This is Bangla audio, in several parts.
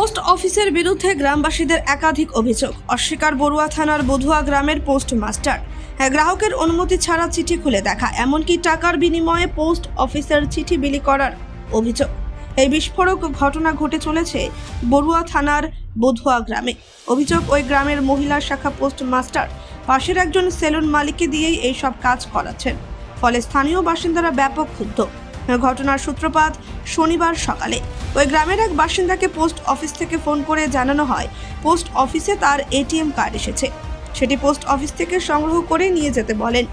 পোস্ট অফিসের বিরুদ্ধে গ্রামবাসীদের একাধিক অভিযোগ। অস্বীকার বড়ুয়া থানার বধুয়া গ্রামের পোস্ট মাস্টার হ্যাঁ, গ্রাহকের অনুমতি ছাড়া চিঠি খুলে দেখা এমনকি টাকার বিনিময়ে পোস্ট অফিসের চিঠি বিলি করার অভিযোগ। এই বিস্ফোরক ঘটনা ঘটে চলেছে বড়ুয়া থানার বধুয়া গ্রামে। অভিযোগ ওই গ্রামের মহিলা শাখা পোস্ট মাস্টার পাশের একজন সেলুন মালিককে দিয়েই এই সব কাজ করাচ্ছেন। ফলে স্থানীয় বাসিন্দারা ব্যাপক ক্ষুব্ধ। ঘটনার সূত্রপাত শনিবার সকালে। ওই গ্রামের এক বাসিন্দাকে পোস্ট অফিস থেকে ফোন করে জানানো হয়, পোস্ট অফিসে তার এটিএম কার্ড এসেছে। সেটি পোস্ট অফিস থেকে সংগ্রহ করে নিয়ে যেতে বলেন।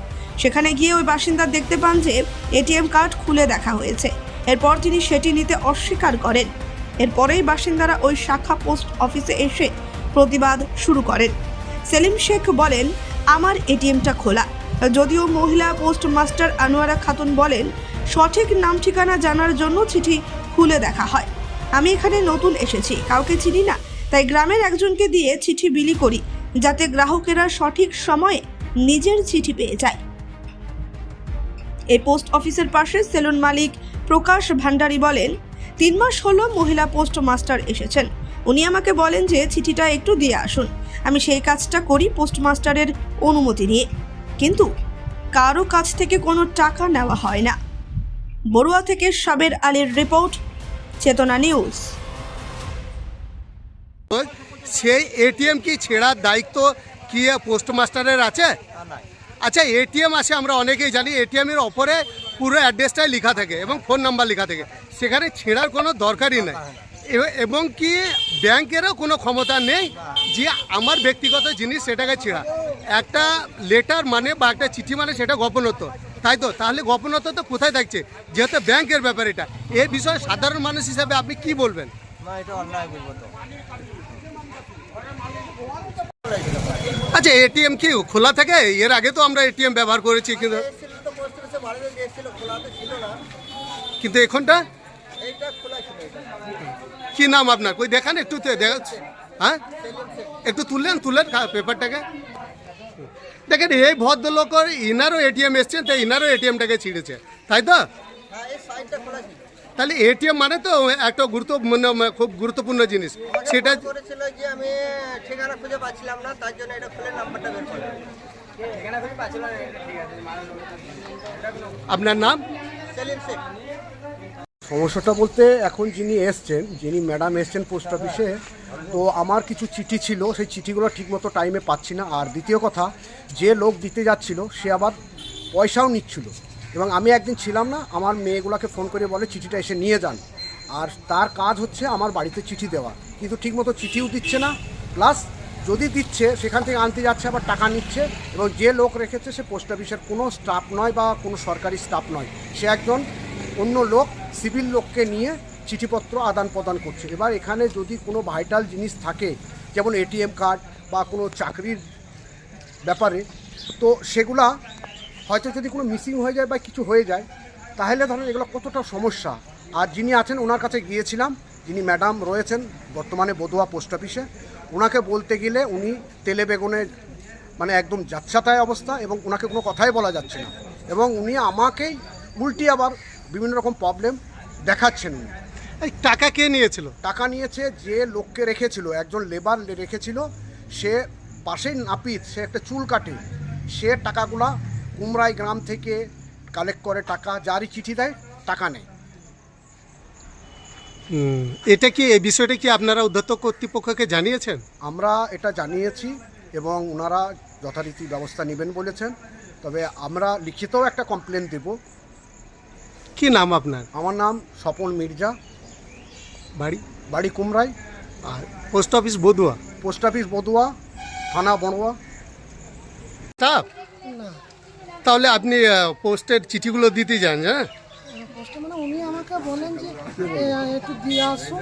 সেখানে গিয়ে ওই বাসিন্দা দেখতে পান যে এটিএম কার্ড খুলে দেখা হয়েছে। এরপর তিনি সেটি নিতে অস্বীকার করেন। এরপরেই বাসিন্দারা ওই শাখা পোস্ট অফিসে এসে প্রতিবাদ শুরু করেন। সেলিম শেখ বলেন, আমার এটিএমটা খোলা। যদিও মহিলা পোস্ট মাস্টার আনোয়ারা খাতুন বলেন সঠিক নাম ঠিকানা জানার জন্য চিঠি খুলে দেখা হয়। আমি এখানে নতুন এসেছি, কাউকে চিনি না। তাই গ্রামের একজনকে দিয়ে চিঠি বিলি করি, যাতে গ্রাহকেরা সঠিক সময়ে নিজের চিঠি পেয়ে যায়। এই পোস্ট অফিসের পাশে সেলুন মালিক প্রকাশ ভান্ডারী বলেন, তিন মাস হলো মহিলা পোস্ট মাস্টার এসেছেন। উনি আমাকে বলেন যে চিঠিটা একটু দিয়ে আসুন। আমি সেই কাজটা করি পোস্টমাস্টারের অনুমতি নিয়ে। কিন্তু কারও কাছ থেকে কোনো টাকা নেওয়া হয় না। বড়ুয়া থেকে সাবের আলীর রিপোর্ট, চেতনা নিউজ। সেই এটিএম কি ছেঁড়ার দায়িত্ব কি পোস্টমাস্টারের আছে? আচ্ছা এটিএম আছে, আমরা অনেকেই জানি, এটিএম এর ওপরে পুরো অ্যাড্রেসটাই লেখা থাকে এবং ফোন নাম্বার লেখা থাকে। সেখানে ছেঁড়ার কোনো দরকারই নেই। এবং কি ব্যাংকেরও কোনো ক্ষমতা নেই যে আমার ব্যক্তিগত জিনিস সেটাকে ছেঁড়া। একটা লেটার মানে বা একটা চিঠি মানে সেটা গোপনত্ব। তাই তো? তাহলে গোপনত্ব তো কোথায় থাকছে? যেহেতু ব্যাংকের ব্যাপার এটা। এ বিষয়ে সাধারণ মানুষ হিসাবে আপনি কি বলবেন? আচ্ছা এটিএম কি খোলা থাকে? এর আগে তো আমরা এটিএম ব্যবহার করেছি কিন্তু কিন্তু এখনটা? কি নাম আপনার? কই দেখান একটু হ্যাঁ? একটু তুললেন তুললেন পেপারটাকে দেখেন এই ভদ্রলোকের ইনারও এটিএম এসছেন তাই ইনারও এটিএমটাকে ছিঁড়েছে। তাই তো? হ্যাঁ তাহলে এটিএম মানে তো একটা গুরুত্ব মানে খুব গুরুত্বপূর্ণ জিনিস। সেটা করেছিল যে আমি ঠিকানা খুঁজে পাচ্ছিলাম না তার জন্য এটা খুলে নাম্বারটা বের করলাম। আপনার নাম? সেলিম শেখ। সমস্যাটা বলতে এখন যিনি এসছেন, যিনি ম্যাডাম এসছেন পোস্ট অফিসে, তো আমার কিছু চিঠি ছিল, সেই চিঠিগুলো ঠিকমতো টাইমে পাচ্ছি না। আর দ্বিতীয় কথা, যে লোক দিতে যাচ্ছিল, সে আবার পয়সাও নিচ্ছিল। এবং আমি একদিন ছিলাম না, আমার মেয়েগুলোকে ফোন করে বলে, চিঠিটা এসে নিয়ে যান। আর তার কাজ হচ্ছে আমার বাড়িতে চিঠি দেওয়া। কিন্তু ঠিকমতো চিঠিও দিচ্ছে না। প্লাস যদি দিচ্ছে, সেখান থেকে আনতে যাচ্ছে, আবার টাকা নিচ্ছে। এবং যে লোক রেখেছে, সে পোস্ট অফিসের কোনো স্টাফ নয় বা কোনো সরকারি স্টাফ নয়। সে একজন অন্য লোক সিভিল লোককে নিয়ে চিঠিপত্র আদান প্রদান করছে। এবার এখানে যদি কোনো ভাইটাল জিনিস থাকে, যেমন এটিএম কার্ড বা কোনো চাকরির ব্যাপারে, তো সেগুলা হয়তো যদি কোনো মিসিং হয়ে যায় বা কিছু হয়ে যায়, তাহলে ধরেন এগুলো কতটা সমস্যা? আর যিনি আছেন, ওনার কাছে গিয়েছিলাম, যিনি ম্যাডাম রয়েছেন, বর্তমানে বদুয়া পোস্ট অফিসে, ওনাকে বলতে গেলে উনি তেলে বেগুনে মানে একদম যাচ্ছাতায় অবস্থা এবং ওনাকে কোনো কথাই বলা যাচ্ছে না। এবং উনি আমাকেই উল্টি আবার বিভিন্ন রকম প্রবলেম দেখাচ্ছেন উনি। এই টাকা কে নিয়েছিল? টাকা নিয়েছে যে লোককে রেখেছিল একজন লেবার রেখেছিল সে পাশেই নাপিত সে একটা চুল কাটে সে টাকাগুলা কুমরাই গ্রাম থেকে কালেক্ট করে টাকা যারই চিঠি দেয় টাকা নেয়। এটা কি এই বিষয়টা কি আপনারা উদ্ধত্ত কর্তৃপক্ষকে জানিয়েছেন? আমরা এটা জানিয়েছি এবং ওনারা যথারীতি ব্যবস্থা নেবেন বলেছেন। তবে আমরা লিখিতও একটা কমপ্লেন দেব। কি নাম আপনার? আমার নাম স্বপন মির্জা। বাড়ি? বাড়ি কুমরাই। আর post office Badua? Post office Badua থানা বড়ুয়া স্টাফ তাহলে আপনি পোস্টের চিঠিগুলো দিতে যান হ্যাঁ? পোস্টে মানে উনি আমাকে বলেন যে একটু দিয়ে আসুন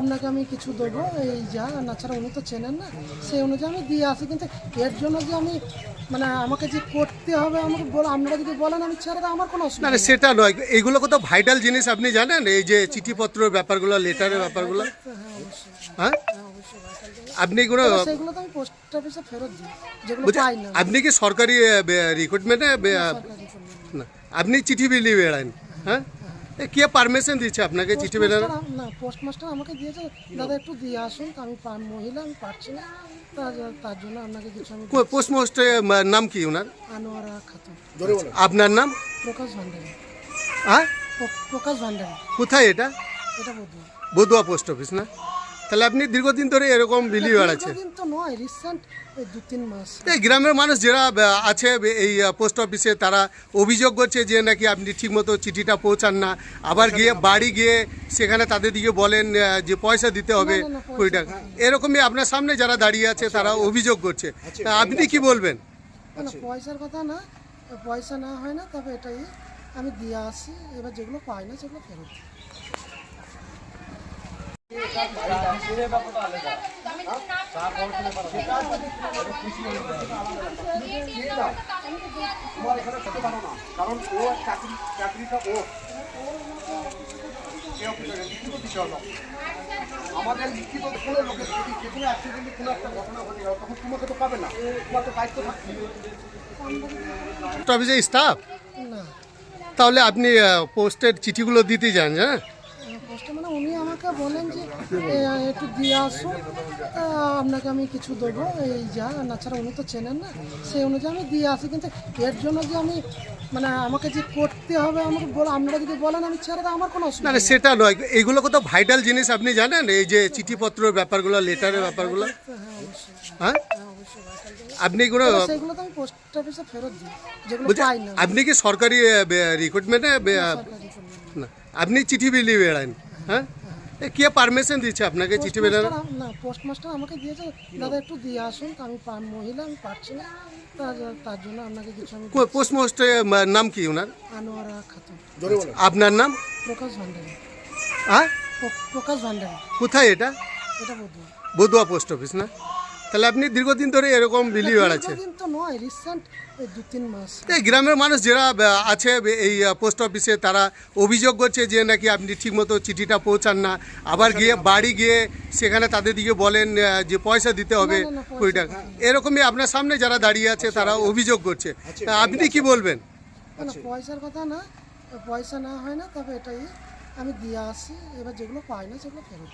আপনাকে আমি কিছু দেবো এই যা। তাছাড়া উনি তো চেনেন না। সেই অনুযায়ী আমি দিয়ে আসি। কিন্তু এর জন্য যে আমি মানে আমাকে যে করতে হবে আমাকে বলে আপনারা যদি বলেন আমি ছেড়ে দেয় আমার কোনো অসুবিধা না সেটা নয়। এইগুলো কত ভাইটাল জিনিস আপনি জানেন? এই যে চিঠিপত্রের ব্যাপারগুলো লেটারের ব্যাপারগুলো? হ্যাঁ? আপনি কোনো সেগুলো তো আমি পোস্ট অফিসে ফেরত দিই যেগুলো পাই না। আপনি কি সরকারি রিক্রুটমেন্টে না আপনি চিঠি বিলি বেড়ান হ্যাঁ? কে পারমিশন দিচ্ছে আপনাকে চিঠি বেরোনো না পোস্টমাস্টার আমাকে দিয়েছে দাদা একটু দিয়ে আসুন আমি পা- মহিলা আমি পারছি না। তার- জন্য আপনাকে কিছু আমি নাম কি ওনার আনোয়ারা খাতুন। আপনার নাম? প্রকাশ ভান্ডারী। হ্যাঁ? প্রকাশ ভান্ডারী। কোথায় এটা? এটা বধু বদুয়া পোস্ট অফিস না? তাহলে আপনি দীর্ঘদিন ধরে এরকম বিলি বেড়াচ্ছে দীর্ঘদিন তো নয় রিসেন্ট এই দু তিন মাস। এই গ্রামের মানুষ যারা আছে এই পোস্ট অফিসে তারা অভিযোগ করছে যে নাকি আপনি ঠিকমতো চিঠিটা পৌঁছান না। আবার গিয়ে বাড়ি গিয়ে সেখানে তাদের দিকে বলেন যে পয়সা দিতে হবে কুড়ি টাকা। এরকমই আপনার সামনে যারা দাঁড়িয়ে আছে তারা অভিযোগ করছে। আপনি কি বলবেন? পয়সার কথা না পয়সা না হয় না তবে এটাই আমি দিয়ে আসি এবার যেগুলো পাই না সেগুলো ফেরত কারণ ও চাকরি চাকরিটা ও আমাদের লিখিত কোনো লোকের যদি যে কোনো অ্যাক্সিডেন্টে কোনো একটা ঘটনা ঘটে গেল তখন তোমাকে তো পাবে না। তোমার তো দায়িত্ব থাকবে। পোস্ট স্টাফ না। তাহলে আপনি পোস্টের চিঠিগুলো দিতে যান হ্যাঁ? পোস্টে মানে উনি আমাকে বলেন যে এ, একটু দিয়ে আসুন আপনাকে আমি কিছু দেবো। এই যা না ছাড়া উনি তো চেনেন না। সেই অনুযায়ী আমি দিয়ে আসি। কিন্তু এর জন্য যে আমি মানে আমাকে যে করতে হবে আমাকে বলে আপনারা যদি বলেন আমি ছেড়ে দেবো আমার কোনো অসুবিধা না নেই। সেটা নয়। এগুলো কত ভাইটাল জিনিস আপনি জানেন? এই যে চিঠিপত্রের ব্যাপারগুলো লেটারের ব্যাপারগুলো? হ্যাঁ। আপনি কোনো তো আমি পোস্ট অফিসে ফেরত দিই যেগুলো পাই না। আপনি কি সরকারি রিক্রুটমেন্টে না আপনি চিঠি বিলি বেড়ান হ্যাঁ? কে পারমিশন দিয়েছে আপনাকে চিঠি বেরোনো না পোস্টমাস্টার আমাকে দিয়েছে দাদা একটু দিয়ে আসুন আমি মহিলা আমি পারছি না। তার- জন্য আপনাকে কিছু আমি পোস্টমাস্টার নাম কি ওনার আনোয়ারা খাতুন। আপনার নাম? প্রকাশ ভান্ডারী। হ্যাঁ? প্রকাশ ভান্ডারী। কোথায় এটা? এটা বধু বদুয়া পোস্ট অফিস না? তাহলে আপনি দীর্ঘদিন ধরে এরকম বিলি বেড়াচ্ছে দীর্ঘদিন তো নয় রিসেন্ট এই দু তিন মাস। এই গ্রামের মানুষ যারা আছে এই পোস্ট অফিসে তারা অভিযোগ করছে যে নাকি আপনি ঠিকমতো চিঠিটা পৌঁছান না। আবার গিয়ে বাড়ি গিয়ে সেখানে তাদের দিকে বলেন যে পয়সা দিতে হবে কুড়ি টাকা। এরকমই আপনার সামনে যারা দাঁড়িয়ে আছে তারা অভিযোগ করছে। তা আপনি কি বলবেন? পয়সার কথা না পয়সা না হয় না তবে এটাই আমি দিয়ে আসি এবার যেগুলো পাই না সেগুলো ফেরত।